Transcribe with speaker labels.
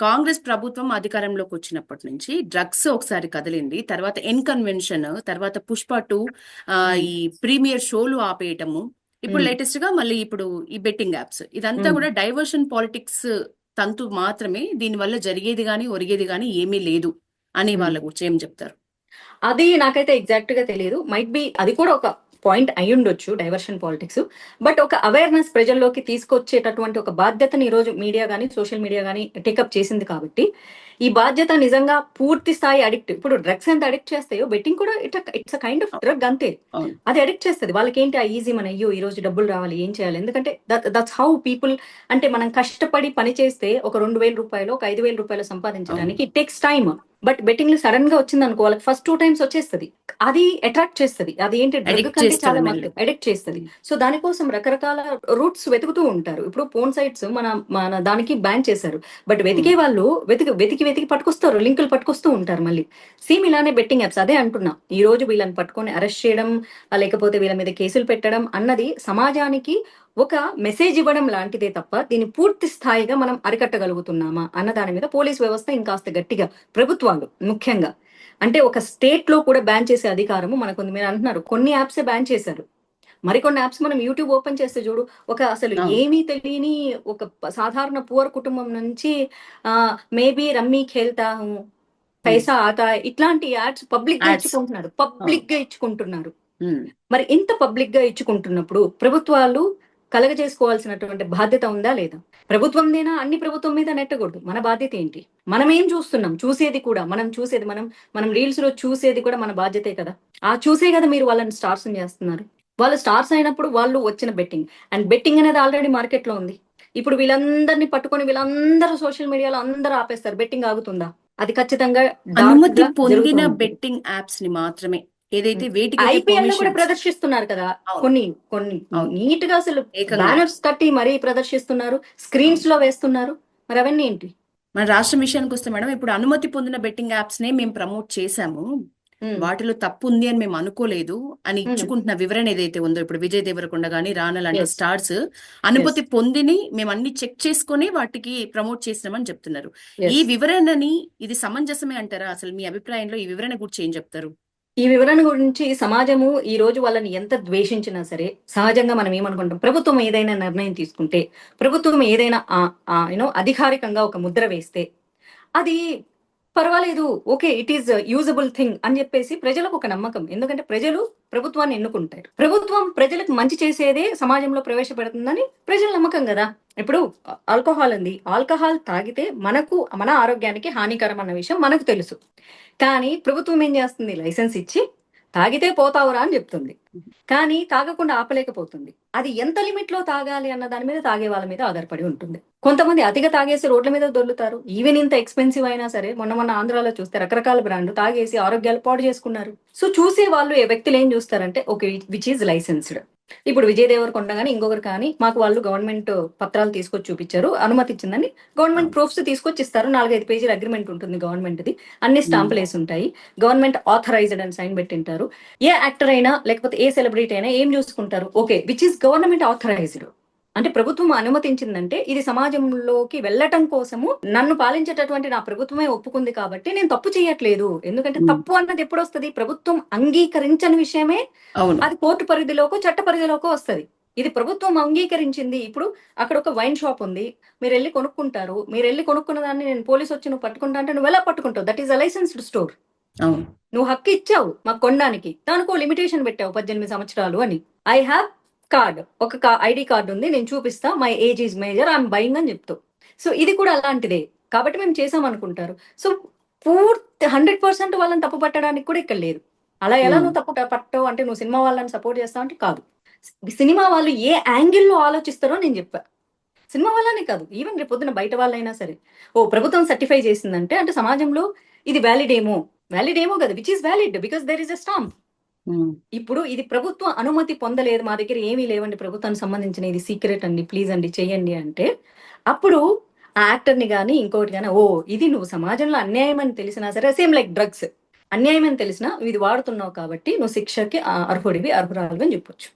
Speaker 1: కాంగ్రెస్ ప్రభుత్వం అధికారంలోకి వచ్చినప్పటి నుంచి డ్రగ్స్ ఒకసారి కదిలింది తర్వాత ఎన్ కన్వెన్షన్ తర్వాత పుష్ప టూ ఈ ప్రీమియర్ షోలు ఆపేయటము ఇప్పుడు
Speaker 2: మ్మ్.
Speaker 1: లేటెస్ట్గా మళ్ళీ ఇప్పుడు ఈ బెట్టింగ్ యాప్స్ ఇదంతా
Speaker 2: మ్మ్.
Speaker 1: కూడా డైవర్షన్ పాలిటిక్స్ తంతు మాత్రమే దీనివల్ల జరిగేది కానీ ఒరిగేది కానీ ఏమీ లేదు అని. వాళ్ళ గురించి ఏం చెప్తారు
Speaker 2: అది నాకైతే ఎగ్జాక్ట్గా తెలియదు మైట్ బి అది కూడా ఒక పాయింట్ అయి ఉండొచ్చు డైవర్షన్ పాలిటిక్స్ బట్ ఒక అవేర్నెస్ ప్రజల్లోకి తీసుకొచ్చేటటువంటి ఒక బాధ్యతని ఈ రోజు మీడియా కానీ సోషల్ మీడియా కానీ టేకప్ చేసింది కాబట్టి ఈ బాధ్యత నిజంగా పూర్తి స్థాయి అడిక్ట్ ఇప్పుడు డ్రగ్స్ ఎంత అడిక్ట్ చేస్తాయో బెట్టింగ్ కూడా it it's a kind of drug అంతే. అది అడిక్ట్ చేస్తుంది. వాళ్ళకి ఏంటి ఆ ఈజీ మన అయ్యో ఈ రోజు డబ్బులు రావాలి ఏం చేయాలి? ఎందుకంటే దట్స్ హౌ పీపుల్ అంటే మనం కష్టపడి పని చేస్తే ఒక రెండు వేల రూపాయలు ఒక ఐదు వేల రూపాయలు సంపాదించడానికి it takes time but betting సడన్గా వచ్చింది అనుకో వాళ్ళకి ఫస్ట్ టూ టైమ్స్ వచ్చేస్తుంది. అది అట్రాక్ట్ చేస్తుంది. అది ఏంటి డ్రగ్ కంటే చాలా. అడిక్ట్ చేస్తుంది. సో దానికోసం రకరకాల రూట్స్ వెతుకుతూ ఉంటారు. ఇప్పుడు ఫోన్ సైట్స్ మన మన దానికి బ్యాన్ చేశారు. బట్ వెతికే వాళ్ళు వెతికి వెతికి వెతికి పట్టుకొస్తారు. లింకులు పట్టుకొస్తూ ఉంటారు మళ్ళీ. సేమ్ ఇలానే బెట్టింగ్ యాప్స్ అదే అంటున్నా. ఈ రోజు వీళ్ళని పట్టుకొని అరెస్ట్ చేయడం లేకపోతే వీళ్ళ మీద కేసులు పెట్టడం అన్నది సమాజానికి ఒక మెసేజ్ ఇవ్వడం లాంటిదే తప్ప దీన్ని పూర్తి స్థాయిగా మనం అరికట్టగలుగుతున్నామా అన్న దాని మీద పోలీస్ వ్యవస్థ ఇంకాస్త గట్టిగా ప్రభుత్వాలు ముఖ్యంగా అంటే ఒక స్టేట్లో కూడా బ్యాన్ చేసే అధికారము మనకుంది మీరు అంటున్నారు కొన్ని యాప్సే బ్యాన్ చేశారు మరికొన్ని యాప్స్ మనం యూట్యూబ్ ఓపెన్ చేస్తే చూడు ఒక అసలు. ఏమీ తెలియని ఒక సాధారణ పువర్ కుటుంబం నుంచి ఆ మేబీ రమ్మీ ఖేల్తా పైసా ఆతా ఇట్లాంటి యాడ్స్
Speaker 1: పబ్లిక్గా.
Speaker 2: ఇచ్చుకుంటున్నారు పబ్లిక్గా ఇచ్చుకుంటున్నారు. మరి ఇంత పబ్లిక్గా ఇచ్చుకుంటున్నప్పుడు ప్రభుత్వాలు కలగజేసుకోవాల్సినటువంటి బాధ్యత ఉందా లేదా? ప్రభుత్వందేనా? అన్ని ప్రభుత్వం మీద నెట్టకూడదు. మన బాధ్యత ఏంటి? మనం ఏం చూస్తున్నాం? చూసేది కూడా మనం చూసేది మనం మనం రీల్స్లో చూసేది కూడా మన బాధ్యతే కదా? ఆ చూసే కదా మీరు వాళ్ళని స్టార్స్ చేస్తున్నారు. వాళ్ళు స్టార్స్ అయినప్పుడు వాళ్ళు వచ్చిన బెట్టింగ్ అండ్ బెట్టింగ్ అనేది ఆల్రెడీ మార్కెట్లో ఉంది. ఇప్పుడు వీళ్ళందరినీ పట్టుకొని వీళ్ళందరూ సోషల్ మీడియాలో అందరూ ఆపేస్తారు. బెట్టింగ్ ఆగుతుందా? అది ఖచ్చితంగా
Speaker 1: అనుమతి పొందిన. బెట్టింగ్ యాప్స్ని మాత్రమే. ఏదైతే వేటికి
Speaker 2: ఐపీఎల్లో కూడా ప్రదర్శిస్తున్నారు కదా. కొన్ని కొన్ని. నీట్గా అసలు. బ్యానర్స్ కట్టి మరీ ప్రదర్శిస్తున్నారు స్క్రీన్స్లో వేస్తున్నారు మరి అవన్నీ ఏంటి
Speaker 1: మన రాష్ట్రం విషయానికి వస్తే మేడం ఇప్పుడు అనుమతి పొందిన బెట్టింగ్ యాప్స్ నే మేము ప్రమోట్ చేశాము వాటిలో తప్పు ఉంది అని మేము అనుకోలేదు అని. ఇచ్చుకుంటున్న వివరణ ఏదైతే ఉందో ఇప్పుడు విజయ్ దేవరకొండ గానీ రానా లాంటి. స్టార్స్ అనుమతి పొందిని మేము అన్ని చెక్ చేసుకొని వాటికి ప్రమోట్ చేసినామని చెప్తున్నారు. ఈ వివరణని ఇది సమంజసమే అంటారా అసలు మీ అభిప్రాయంలో ఈ వివరణ గురించి ఏం చెప్తారు
Speaker 2: ఈ వివరణ గురించి సమాజము ఈ రోజు వాళ్ళని ఎంత ద్వేషించినా సరే సహజంగా మనం ఏమనుకుంటాం? ప్రభుత్వం ఏదైనా నిర్ణయం తీసుకుంటే ప్రభుత్వం ఏదైనా యూనో అధికారికంగా ఒక ముద్ర వేస్తే అది పర్వాలేదు okay it is usable thing అని చెప్పేసి ప్రజలకు ఒక నమ్మకం. ఎందుకంటే ప్రజలు ప్రభుత్వాన్ని ఎన్నుకుంటారు. ప్రభుత్వం ప్రజలకు మంచి చేసేదే సమాజంలో ప్రవేశపెడుతుందని ప్రజల నమ్మకం కదా. ఇప్పుడు ఆల్కహాల్ ఉంది ఆల్కహాల్ తాగితే మనకు మన ఆరోగ్యానికి హానికరం అన్న విషయం మనకు తెలుసు. కానీ ప్రభుత్వం ఏం చేస్తుంది? లైసెన్స్ ఇచ్చి తాగితే పోతావురా అని చెప్తుంది. కానీ తాగకుండా ఆపలేకపోతుంది. అది ఎంత లిమిట్లో తాగాలి అన్న దాని మీద తాగే వాళ్ళ మీద ఆధారపడి ఉంటుంది. కొంతమంది అతిగా తాగేసి రోడ్ల మీద దొర్లుతారు. ఈవెన్ ఇంత ఎక్స్పెన్సివ్ అయినా సరే మొన్న మొన్న ఆంధ్రాలో చూస్తే రకరకాల బ్రాండ్లు తాగేసి ఆరోగ్యాలు పాడు చేసుకున్నారు. సో చూసే వాళ్ళు ఏ వ్యక్తులు ఏం చూస్తారంటే ఓకే విచ్ ఈజ్ లైసెన్స్డ్ ఇప్పుడు విజయ్ దేవరకొండ కానీ ఇంకొకరు కానీ మాకు వాళ్ళు గవర్నమెంట్ పత్రాలు తీసుకొచ్చి చూపించారు. అనుమతి ఇచ్చిందని గవర్నమెంట్ ప్రూఫ్స్ తీసుకొచ్చి ఇస్తారు నాలుగైదు పేజీల అగ్రిమెంట్ ఉంటుంది గవర్నమెంట్ ది అన్ని స్టాంపులు వేసి ఉంటాయి. గవర్నమెంట్ ఆథరైజ్డ్ అని సైన్ పెట్టింటారు. ఏ యాక్టర్ అయినా లేకపోతే ఏ సెలబ్రిటీ అయినా ఏం చూసుకుంటారు? Okay which is government authorized అంటే ప్రభుత్వం అనుమతించిందంటే ఇది సమాజంలోకి వెళ్ళటం కోసము నన్ను పాలించేటటువంటి నా ప్రభుత్వమే ఒప్పుకుంది కాబట్టి నేను తప్పు చేయట్లేదు. ఎందుకంటే. తప్పు అన్నది ఎప్పుడు వస్తుంది? ప్రభుత్వం అంగీకరించని విషయమే అది కోర్టు పరిధిలోకో చట్ట పరిధిలోకో వస్తుంది. ఇది ప్రభుత్వం అంగీకరించింది. ఇప్పుడు అక్కడ ఒక వైన్ షాప్ ఉంది. మీరు వెళ్ళి కొనుక్కుంటారు. మీరు వెళ్ళి కొనుక్కున్న దాన్ని నేను పోలీస్ వచ్చి నువ్వు పట్టుకుంటా అంటే నువ్వు ఎలా పట్టుకుంటావు? That is a licensed store నువ్వు హక్కు ఇచ్చావు మాకు కొనడానికి. దానికో లిమిటేషన్ పెట్టావు పద్దెనిమిది సంవత్సరాలు అని. ఐ హ్యావ్ కార్డ్ ఒక ఐడి కార్డు ఉంది నేను చూపిస్తా my age is major I'm buying అని చెప్తావు సో ఇది కూడా అలాంటిదే. కాబట్టి మేము చేసాం అనుకుంటారు. సో పూర్తి హండ్రెడ్ పర్సెంట్ వాళ్ళని తప్పు పట్టడానికి కూడా ఇక్కడ లేదు. అలా ఎలా
Speaker 1: Hmm.
Speaker 2: నువ్వు తప్పు పట్టవు? అంటే నువ్వు సినిమా వాళ్ళని సపోర్ట్ చేస్తావు అంటే కాదు. సినిమా వాళ్ళు ఏ యాంగిల్లో ఆలోచిస్తారో నేను చెప్పా. సినిమా వాళ్ళనే కాదు. ఈవెన్ రేపు పొద్దున బయట వాళ్ళైనా సరే. ఓ ప్రభుత్వం సర్టిఫై చేసిందంటే అంటే సమాజంలో ఇది వ్యాలిడ్ ఏమో. వ్యాలిడ్ ఏమో కదా which is valid because there is a stamp. ఇప్పుడు ఇది ప్రభుత్వం అనుమతి పొందలేదు మా దగ్గర ఏమీ లేవండి ప్రభుత్వానికి సంబంధించిన ఇది సీక్రెట్ అండి ప్లీజ్ అండి చేయండి అంటే అప్పుడు ఆ యాక్టర్ని కానీ ఇంకోటి కానీ ఓ ఇది నువ్వు సమాజంలో అన్యాయం అని తెలిసినా సరే సేమ్ లైక్ డ్రగ్స్. అన్యాయం అని తెలిసినా ఇది వాడుతున్నావు కాబట్టి నువ్వు శిక్షకి అర్హుడివి అర్హురాలివి అని చెప్పొచ్చు.